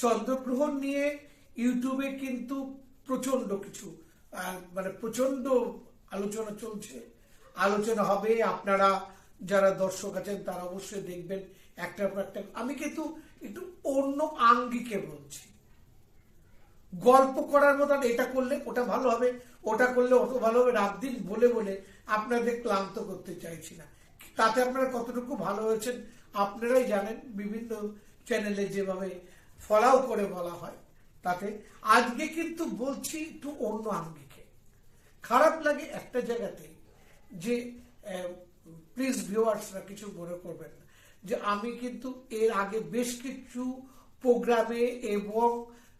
চন্দ্রগ্রহণ নিয়ে ইউটিউবে কিন্তু প্রচণ্ড কিছু মানে প্রচণ্ড আলোচনা চলছে। আলোচনা হবে, আপনারা যারা দর্শক আছেন তারা অবশ্যই দেখবেন একটার পর একটা। আমি কিন্তু একটু অন্য আঙ্গিকে বলছি। গল্প করার মতন এটা করলে ওটা ভালো হবে, ওটা করলে অত ভালো হবে রাত দিন বলে বলে আপনাদের ক্লান্ত করতে চাইছি না। তাতে আপনারা কতটুকু ভালো হয়েছেন আপনারাই জানেন। বিভিন্ন চ্যানেলে যেভাবে ফলাও করে বলা হয়। তাতে আজকে কিন্তু বলছি একটু অন্য আঙ্গিকে। খারাপ লাগে একটা জায়গাতে যে প্লিজ ভিউয়ার্সরা কিছু মনে করবেন না। যে আমি কিন্তু এর আগে বেশ কিছু প্রোগ্রামে এবং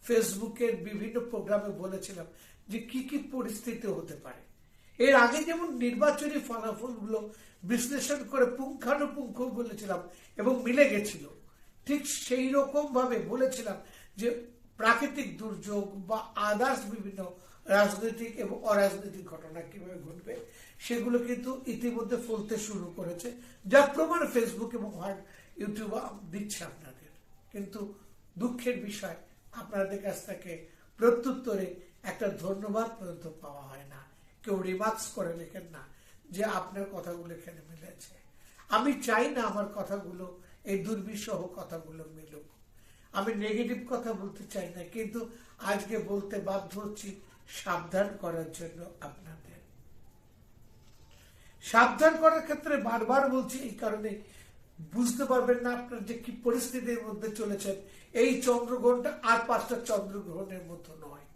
ফেসবুকের বিভিন্ন প্রোগ্রামে বলেছিলাম যে কি কি পরিস্থিতি হতে পারে। এর আগে যেমন নির্বাচনী ফলাফলগুলো বিশ্লেষণ করে পুঙ্খানুপুঙ্খ বলেছিলাম এবং মিলে গেছিল। ঠিক সেই রকম ভাবে বলেছিলাম যে প্রাকৃতিক দুর্যোগ বা আদার্স বিভিন্ন রাজনৈতিক এবং অরাজনৈতিক ঘটনা কীভাবে ঘটবে, সেগুলো কিন্তু ইতিমধ্যে ফলতে শুরু করেছে যা প্রমাণ ফেসবুক এবং হোয়াট ইউটিউব দিচ্ছে আপনাদের। কিন্তু দুঃখের বিষয়, আপনাদের কাছ থেকে প্রত্যুত্তরে একটা ধন্যবাদ পর্যন্ত পাওয়া হয় না। কেউ রিমার্কস করে লেখেন না যে আপনার কথাগুলো এখানে মিলেছে। আমি চাই না আমার কথাগুলো এই দুর্বিষহ কথাগুলো মিলুক। আমি নেগেটিভ কথা বলতে চাই না, কিন্তু আজকে বলতে বাধ্য হচ্ছি সাবধান করার জন্য আপনাদের। সাবধান করার ক্ষেত্রে বারবার বলছি, এই কারণে বুঝতে পারবেন না আপনার যে কি পরিস্থিতির মধ্যে চলেছেন। এই চন্দ্রগ্রহণটা আর পাঁচটা চন্দ্রগ্রহণের মতো নয়।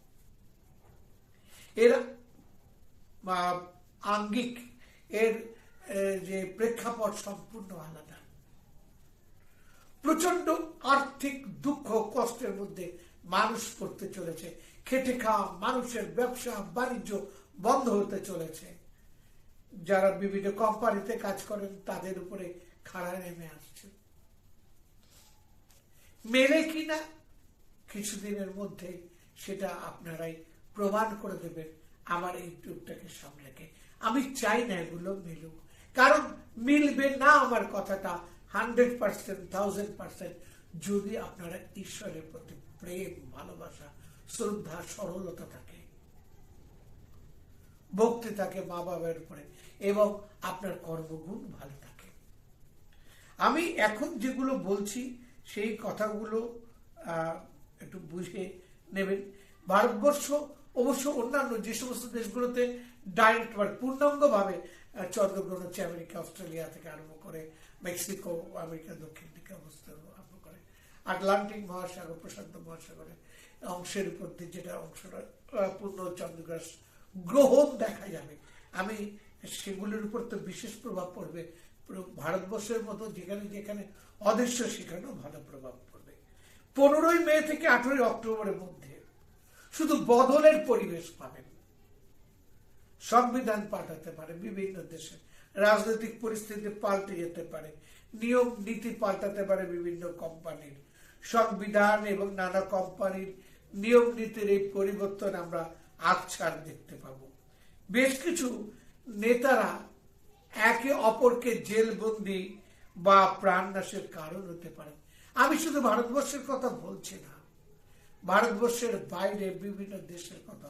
এর আঙ্গিক, এর যে প্রেক্ষাপট সম্পূর্ণ আলাদা। প্রচণ্ড আর্থিক দুঃখ কষ্টের মধ্যে মানুষ পড়তে চলেছে। খেটে খাওয়া মানুষের ব্যবসা, বাণিজ্য বন্ধ হতে চলেছে। যারা বিভিন্ন কোম্পানিতে কাজ করেন, তাদের উপরে খাড়া নেমে আসছে। মেলে কিনা কিছুদিনের মধ্যে সেটা আপনারাই প্রমাণ করে দেবেন আমার এই ইউটিউবটাকে সামনে আমি চাই না এগুলো মিলুক। কারণ মিলবে না আমার কথাটা হান্ড্রেড পার্সেন্ট থাউজেন্ড পার্সেন্ট যদি আপনারা ঈশ্বরের প্রতি প্রেম, ভালোবাসা, শ্রদ্ধা, সরলতা থাকে, ভক্তি থাকে মা বাবার উপরে, এবং আপনার কর্মগুণ ভালো থাকে। আমি এখন যেগুলো বলছি, সেই কথাগুলো একটু বুঝে নেবেন। ভারতবর্ষ, অবশ্য অন্যান্য যে সমস্ত দেশগুলোতে ডাইরেক্ট পূর্ণাঙ্গভাবে চন্দ্রগ্রহণ হচ্ছে আমেরিকা অস্ট্রেলিয়া থেকে আরম্ভ করে, মেক্সিকো, আমেরিকা, দক্ষিণ দিকে অবস্থান আরম্ভ করে, আটলান্টিক মহাসাগর, প্রশান্ত মহাসাগরের অংশের উপর দিয়ে যেটা অংশটা পূর্ণ চন্দ্রগ্রাস গ্রহণ দেখা যাবে। আমি সেগুলির উপর তো বিশেষ প্রভাব পড়বে ভারতবর্ষের মতো যেখানে যেখানে অদৃশ্য, সেখানেও ভালো প্রভাব পড়বে। পনেরোই মে থেকে আঠেরোই অক্টোবরের মধ্যে শুধু বদলের পরিবেশ পাবেন। সংবিধান পাল্টাতে পারে, বিভিন্ন দেশে। রাজনৈতিক পরিস্থিতি পাল্টে যেতে পারে নিয়ম নীতি পাল্টাতে পারে বিভিন্ন কোম্পানির। সংবিধান এবং নানা কোম্পানির নিয়ম নীতির এই পরিবর্তন আমরা আকছার দেখতে পাবো। বেশ কিছু নেতারা একে অপরকে জেলবন্দি বা প্রাণনাশের কারণ হতে পারে। আমি শুধু ভারতবর্ষের কথা বলছি না, ভারতবর্ষের বাইরে বিভিন্ন দেশের কথা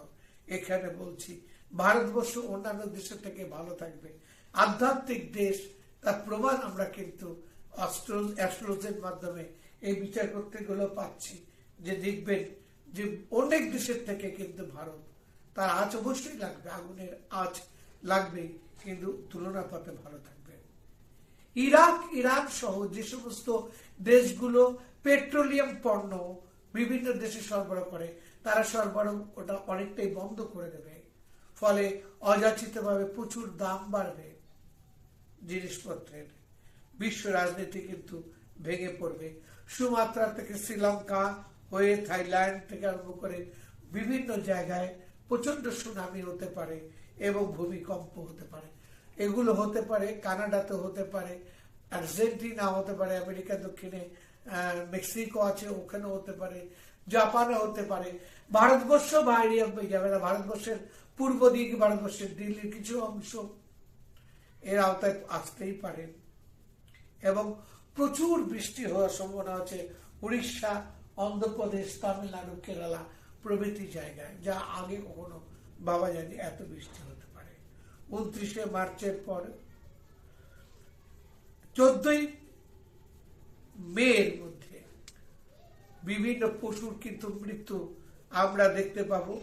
এখানে বলছি, ভারতবর্ষ অন্যান্য দেশের থেকে ভালো থাকবে। আধ্যাত্মিক দেশ, তার প্রমাণ আমরা কিন্তু অ্যাস্ট্রোলজের মাধ্যমে এই বিচার করতে গুলো পাচ্ছি। যে দেখবেন যে অনেক দেশের থেকে কিন্তু ভারত, তার আজ অবশ্যই লাগবে আগুনের আজ লাগবে, কিন্তু তুলনা পাতে ভালো থাকবে। ইরাক, ইরান সহ যে সমস্ত দেশগুলো পেট্রোলিয়াম পণ্য বিভিন্ন দেশে সরবরাহ করে তারা সরবরাহ ওটা অনেকটাই বন্ধ করে দেবে। ফলে অযাচিতভাবে প্রচুর দাম বাড়বে জিনিসপত্রের। বিশ্ব রাজনীতি কিন্তু ভেঙে পড়বে। সুমাত্রা থেকে শ্রীলঙ্কা হয়ে থাইল্যান্ড থেকে আরম্ভ করে বিভিন্ন জায়গায় প্রচণ্ড সুনামি হতে পারে এবং ভূমিকম্প হতে পারে। এগুলো হতে পারে কানাডাতে হতে পারে আর্জেন্টিনা হতে পারে, আমেরিকা দক্ষিণে মেক্সিকো আছে ওখানে হতে পারে জাপানে হতে পারে। ভারতবর্ষ বাইরে যাবে না ভারতবর্ষের পূর্ব দিক, ভারতবর্ষের দিল্লির কিছু অংশ, এর আওতায় আসতেই পারে। এবং প্রচুর বৃষ্টি হওয়ার সম্ভাবনা আছে উড়িষ্যা, অন্ধ্রপ্রদেশ, তামিলনাড়ু, কেরালা প্রভৃতি জায়গায়, যা আগে কখনো বাবা জানি এত বৃষ্টি হতে পারে। উনত্রিশে মার্চের পর চোদ্দই মের মধ্যে। বিভিন্ন পশুর কিন্তু মৃত্যু আমরা দেখতে পাব।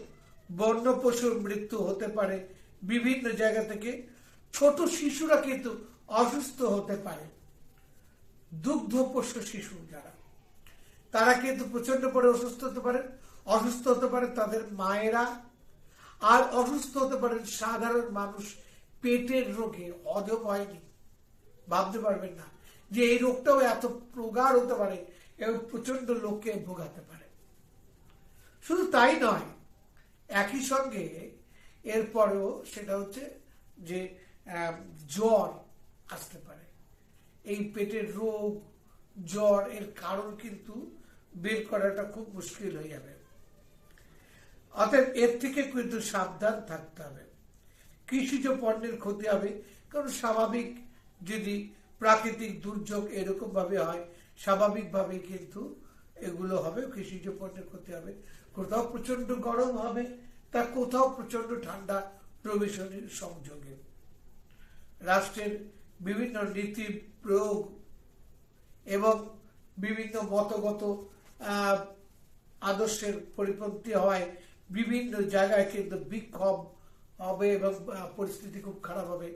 বন্য পশুর মৃত্যু হতে পারে। বিভিন্ন জায়গা থেকে ছোট শিশুরা কিন্তু অসুস্থ হতে পারে। দুগ্ধ পোষ্য শিশু যারা, তারা কিন্তু প্রচণ্ড পরে অসুস্থ হতে পারে। অসুস্থ হতে পারে তাদের মায়েরা। আর অসুস্থ হতে পারেন সাধারণ মানুষ পেটের রোগে অজব হয়নি। ভাবতে পারবেন না। যে এই রোগটাও এত প্রগাঢ় হতে পারে এবং প্রচণ্ড লোককে ভোগাতে পারে। শুধু তাই নয়, একই সঙ্গে এরপরেও সেটা হচ্ছে যে জ্বর আসতে পারে। এই পেটের রোগ, জ্বর এর কারণ কিন্তু বের করাটা খুব মুশকিল হয়ে যাবে। অতএব এর থেকে কিন্তু সাবধান থাকতে হবে। কৃষিজ পণ্যের ক্ষতি হবে, কারণ স্বাভাবিক যদি প্রাকৃতিক দুর্যোগ এরকম ভাবে হয়, স্বাভাবিকভাবে কিন্তু এগুলো হবে কৃষিজ পণ্যের ক্ষতি হবে। কোথাও প্রচণ্ড গরম হবে, তা কোথাও প্রচণ্ড ঠান্ডা প্রবেশনের সংযোগে। রাষ্ট্রের বিভিন্ন নীতি প্রয়োগ এবং বিভিন্ন মতগত আদর্শের পরিপন্থী হওয়ায় বিভিন্ন জায়গায় কিন্তু বিক্ষোভ হবে এবং পরিস্থিতি খুব খারাপ হবে।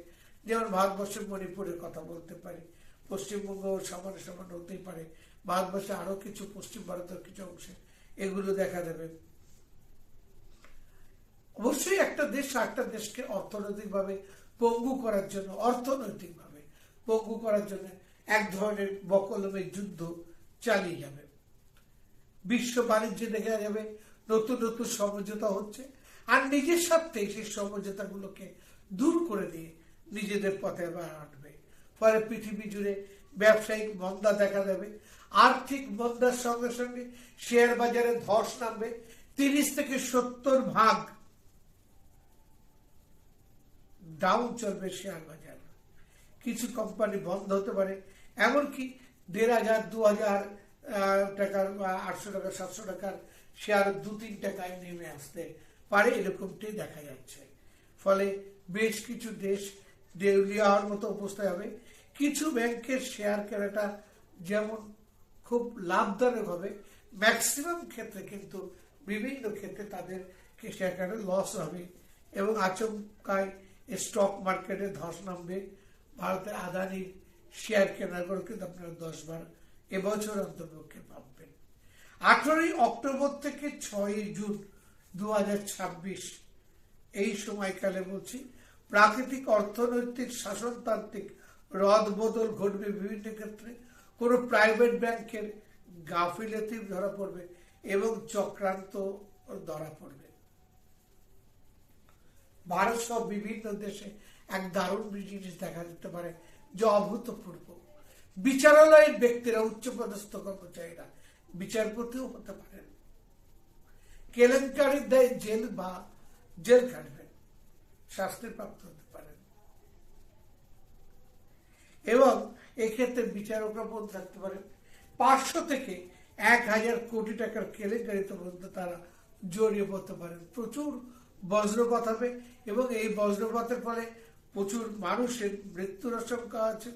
যেমন ভারতবর্ষের মণিপুরের কথা বলতে পারি, পশ্চিমবঙ্গ সামান্য সামান্য হতেই পারে, ভারতবর্ষে আরও কিছু পশ্চিম ভারতের কিছু অংশে এগুলো দেখা দেবে অবশ্যই একটা দেশ একটা দেশকে অর্থনৈতিকভাবে পঙ্গু করার জন্য, অর্থনৈতিকভাবে পঙ্গু করার জন্য এক ধরনের বকলমের যুদ্ধ চালিয়ে যাবে। বিশ্ব বাণিজ্যে দেখা যাবে নতুন নতুন সমঝোতা হচ্ছে, আর নিজের স্বার্থে সেই সমঝোতাগুলোকে দূর করে দিয়ে নিজেদের পথে হাঁটবে ফলে পৃথিবী জুড়ে ব্যবসায়িক মন্দা দেখা দেবে, আর্থিক মন্দার সঙ্গে সঙ্গে শেয়ার বাজারে ধস নামবে, তিরিশ থেকে সত্তর ভাগ ডাউন চলবে শেয়ার বাজার। কিছু কোম্পানি বন্ধ হতে পারে, এমনকি দেড় হাজার, দু হাজার টাকার, বা আটশো টাকা, সাতশো টাকার শেয়ার দু, তিন টাকায় নেমে আসতে পারে, এরকমটি দেখা যাচ্ছে। ফলে বেশ কিছু দেশ দেউলিয়া হওয়ার মতো অবস্থায় হবে। কিছু ব্যাংকের শেয়ার কেনাটা যেমন খুব লাভদায়ক হবে ম্যাক্সিমাম ক্ষেত্রে কিন্তু বিভিন্ন ক্ষেত্রে তাদেরকে শেয়ার কেনার লস হবে এবং আচমকায় স্টক মার্কেটে ধস নামবে। ভারতের আদানির শেয়ার কেনার কিন্তু আপনারা দশ বার এবছর অন্তর্পক্ষে পাবেন। আঠারোই অক্টোবর থেকে ছয়ই জুন দু হাজার ছাব্বিশ, এই সময়কালে বলছি প্রাকৃতিক, অর্থনৈতিক, শাসনতান্ত্রিক রদ বদল ঘটবে বিভিন্ন ক্ষেত্রে। কোনো প্রাইভেট ব্যাংকের গাফিলতি ধরা পড়বে এবং চক্রান্ত ধরা পড়বে। ভারত সহ বিভিন্ন দেশে এক দারুণ জিনিস দেখা যেতে পারে, যে অভূতপূর্ব। বিচারালয়ের ব্যক্তিরা, উচ্চপদস্থ কর্মচারীরা বিচারপতিও হতে পারেন। কেলেঙ্কারির দায় জেল বা জেল কাটবেন শাস্তি প্রাপ্ত হতে পারেন। এবং এক্ষেত্রে বিচারকরা বলতে থাকতে পারেন পাঁচশো থেকে এক হাজার কোটি টাকার কেলেঙ্কারিতে পর্যন্ত তারা জড়িয়ে পড়তে পারেন। প্রচুর বজ্রপাত হবে এবং এই বজ্রপাতের ফলে প্রচুর মানুষের মৃত্যুর আশঙ্কা আছে।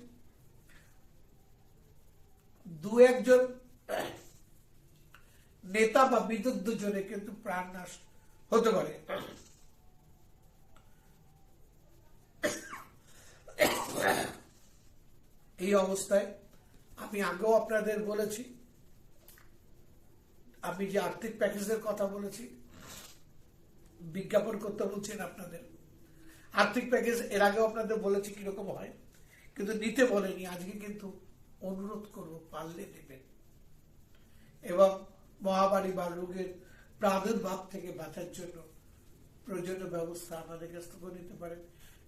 দু একজন নেতা বা বিদগ্ধ জনে কিন্তু প্রাণ নাশ হতে পারে। এই অবস্থায় আমি আগেও আপনাদের বলেছি, আমি যে আর্থিক প্যাকেজের কথা বলেছি, বিজ্ঞাপন করতে বলছেন আপনাদের। আর্থিক প্যাকেজ এর আগেও আপনাদের বলেছি কীরকম হয়, কিন্তু নিতে বলেনি। আজকে কিন্তু অনুরোধ করব, পারলে নেবেন। এবং মহামারী বা রোগের প্রাদুর্ভাব থেকে বাঁচার জন্য প্রয়োজনীয় ব্যবস্থা আমাদের কাছ থেকে নিতে পারেন।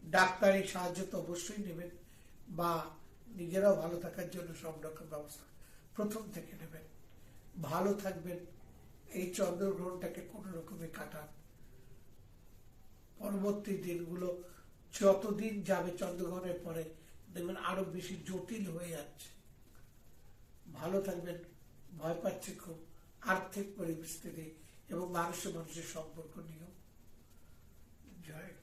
ডাক্তারি সাহায্য তো অবশ্যই নেবেন বা নিজেরাও ভালো থাকার জন্য সব রকম ব্যবস্থা প্রথম থেকে নেবেন। ভালো থাকবেন, এই চন্দ্রগ্রহণটাকে কোনো রকমে কাটান। পরবর্তী দিনগুলো যতদিন যাবে চন্দ্রগ্রহণের পরে দেখবেন আরও বেশি জটিল হয়ে যাচ্ছে। ভালো থাকবেন, ভয় পাচ্ছে খুব, আর্থিক পরিস্থিতি এবং মানুষের মানুষের সম্পর্ক নিয়েও। জয়।